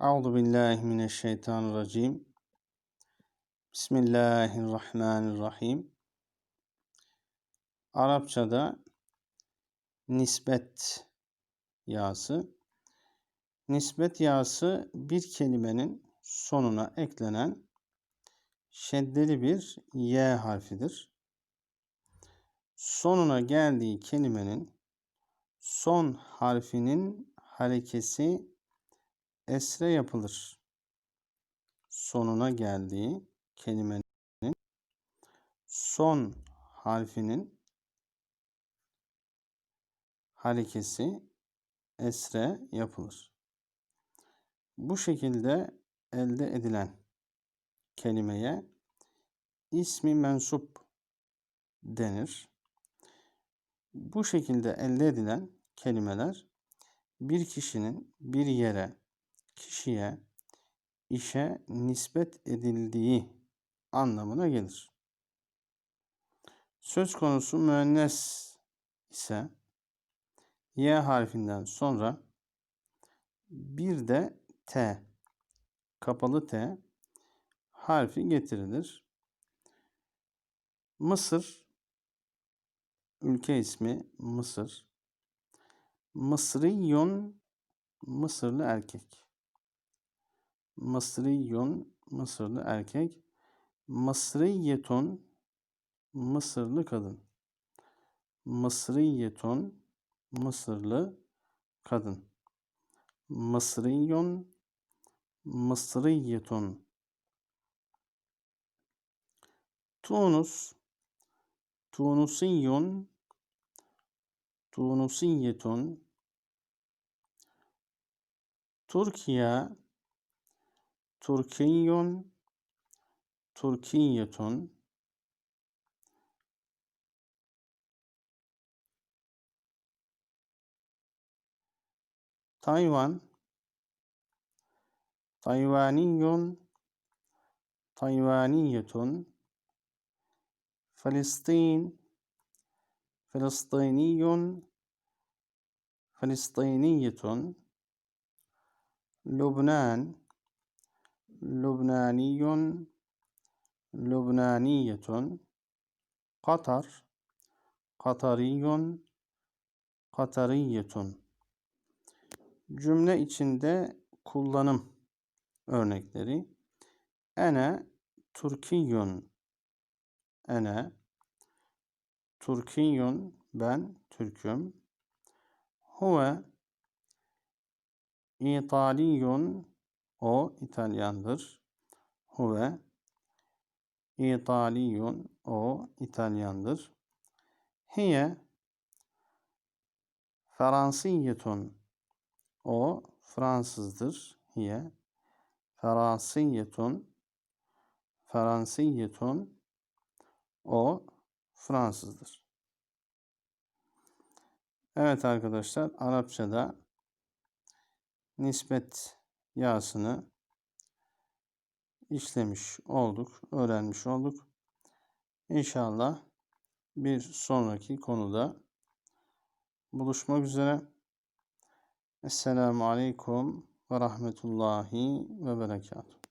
Euzu billahi mineşşeytanirracim. Bismillahirrahmanirrahim. Arapçada nispet yağısı. Nispet yağısı bir kelimenin sonuna eklenen şeddeli bir y harfidir. Sonuna geldiği kelimenin son harfinin harekesi esre yapılır. Sonuna geldiği kelimenin son harfinin harekesi esre yapılır. Bu şekilde elde edilen kelimeye ismi mensup denir. Bu şekilde elde edilen kelimeler bir kişinin bir yere, kişiye, işe nispet edildiği anlamına gelir. Söz konusu müennes ise y harfinden sonra bir de t kapalı t harfi getirilir. Mısır ülke ismi Mısır. Mısriyun Mısırlı erkek. Mısriyun Mısırlı erkek. Mısriyetun Mısırlı kadın. Mısriyetun Mısırlı kadın. Mısriyun Mısriyetun Tunus Tunusiyun Tunusiyetun Türkiye Türkiyun Türkiyetun Tayvan Tayvaniyun Tayvaniyetun Filistin Filistiniyun Filistiniyetun Lübnan Lübnaniyun Lübnaniyetun Katar Katariyun Katariyetun Cümle içinde kullanım örnekleri Ene Türkiyun Ene Türkiyun ben Türk'üm. Huve İtaliyun o İtalyandır. Huve İtaliyun o İtalyandır. Hiye Fransiyetun o Fransızdır. Hiye Fransiyetun Fransiyetun o Fransızdır. Evet arkadaşlar Arapçada nispet yağsını işlemiş olduk, öğrenmiş olduk. İnşallah bir sonraki konuda buluşmak üzere. Esselamu Aleyküm ve Rahmetullahi ve Berekatuhu.